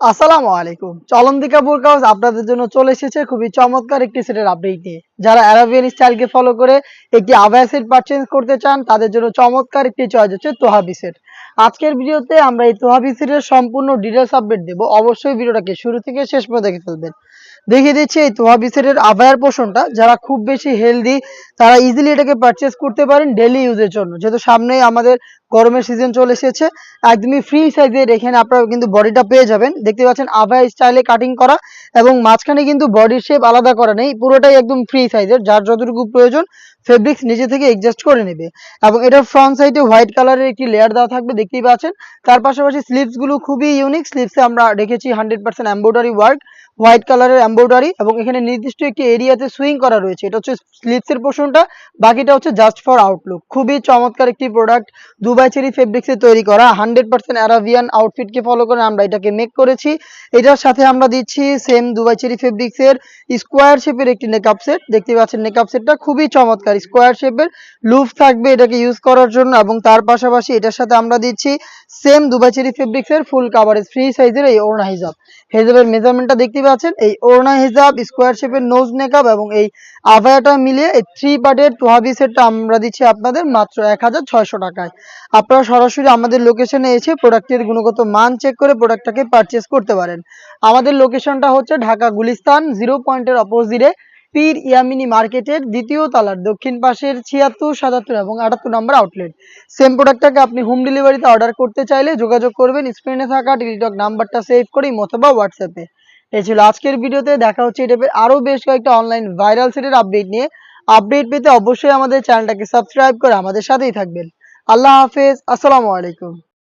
আসসালামু আলাইকুম। চলন্তিকা বোরকা হাউস আপনাদের জন্য চলে এসেছে খুবই চমৎকার একটি সেটের আপডেট নিয়ে। যারা অ্যারাবিয়ান স্টাইলকে ফলো করে একটি আবায়া সেট পারচেজ করতে চান, তাদের জন্য চমৎকার একটি চয়েস হচ্ছে তোহাবি সেট আজকের ভিডিওতে আমরা এই তোহাবি সেটের সম্পূর্ণ ডিটেলস আপডেট দেব। অবশ্যই ভিডিওটাকে শুরু থেকে শেষ পর্যন্ত দেখে ফেলবেন। দেখিয়ে দিচ্ছি এই তোহাবি সেটের আবায়ার পোষণটা যারা খুব বেশি হেলদি তারা ইজিলি এটাকে পারচেস করতে পারেন ডেলি ইউজের জন্য। যেহেতু সামনেই আমাদের গরমের সিজন চলে এসেছে। একদমই ফ্রি সাইজের এখানে আপনারা কিন্তু বডিটা পেয়ে যাবেন। দেখতে পাচ্ছেন আভায়া স্টাইলে কাটিং করা এবং মাঝখানে কিন্তু বডির শেপ আলাদা করা নেই, পুরোটাই একদম ফ্রি সাইজের যার যতটুকু প্রয়োজন ফেব্রিক্স নিজে থেকে এডজাস্ট করে নেবে। এবং এটার ফ্রন্ট সাইডে হোয়াইট কালারের একটি লেয়ার দেওয়া থাকবে, দেখতেই পাচ্ছেন। তার পাশাপাশি স্লিভসগুলো খুবই ইউনিক স্লিভসে আমরা রেখেছি hundred percent embroidery work white কালারের এম্ব্রয়ডারি এবং এখানে নির্দিষ্ট একটি এরিয়াতে সুইং করা রয়েছে। এটা হচ্ছে স্লিভসের পোর্শনটা বাকিটা হচ্ছে জাস্ট ফর আউটলুক খুবই চমৎকার একটি প্রোডাক্ট দুবাই চেরি ফেব্রিক্সে তৈরি করা হান্ড্রেড পার্সেন্ট অ্যারাবিয়ান আউটফিটকে ফলো করে আমরা এটাকে মেক করেছি। এটার সাথে আমরা দিচ্ছি সেম দুবাই চেরি ফেব্রিক্সের স্কোয়ার শেপের একটি নেকআপ সেট দেখতে পাচ্ছেন নেকআপ সেটটা খুবই চমৎকার। স্কোয়ার শেপের লুফ থাকবে এটাকে ইউজ করার জন্য এবং তার পাশাপাশি এটার সাথে আমরা দিচ্ছি সেম দুবাই চেরি ফেব্রিক্সের ফুল কাভারেজ ফ্রি সাইজের এই ওড়না হিজাব। হেজাবের মেজারমেন্টটা দেখতে পাচ্ছেন? এই ওড়না হিজাব স্কোয়ার শেপের নোজ মেকআপ এবং এই আভায়াটা মিলিয়ে এই থ্রি পার্টের তোহাবি সেটটা আমরা দিচ্ছি আপনাদের মাত্র এক হাজার ছয়শো টাকায়। আপনারা সরাসরি আমাদের লোকেশনে এসে প্রোডাক্টের গুণগত মান চেক করে প্রোডাক্টটাকে পারচেস করতে পারেন। আমাদের লোকেশনটা হচ্ছে ঢাকা গুলিস্তান জিরো পয়েন্টের অপোজিটে পীর ইয়ামিনী মার্কেটের দ্বিতীয় তলার দক্ষিণ পাশের ছিয়াত্তর, সাতাত্তর এবং আটাত্তর নম্বর আউটলেট সেম প্রোডাক্টটাকে আপনি হোম ডেলিভারিতে অর্ডার করতে চাইলে যোগাযোগ করবেন স্ক্রিনে থাকা টিকটক নাম্বারটা সেভ করেই অথবা হোয়াটসঅ্যাপে এই ছিল আজকের ভিডিওতে, দেখা হচ্ছে টাইপের আরও বেশ কয়েকটা অনলাইন ভাইরাল সেটের আপডেট নিয়ে। আপডেট পেতে অবশ্যই আমাদের চ্যানেলটাকে সাবস্ক্রাইব করে আমাদের সাথেই থাকবেন। আল্লাহ হাফেজ, আসসালামু আলাইকুম।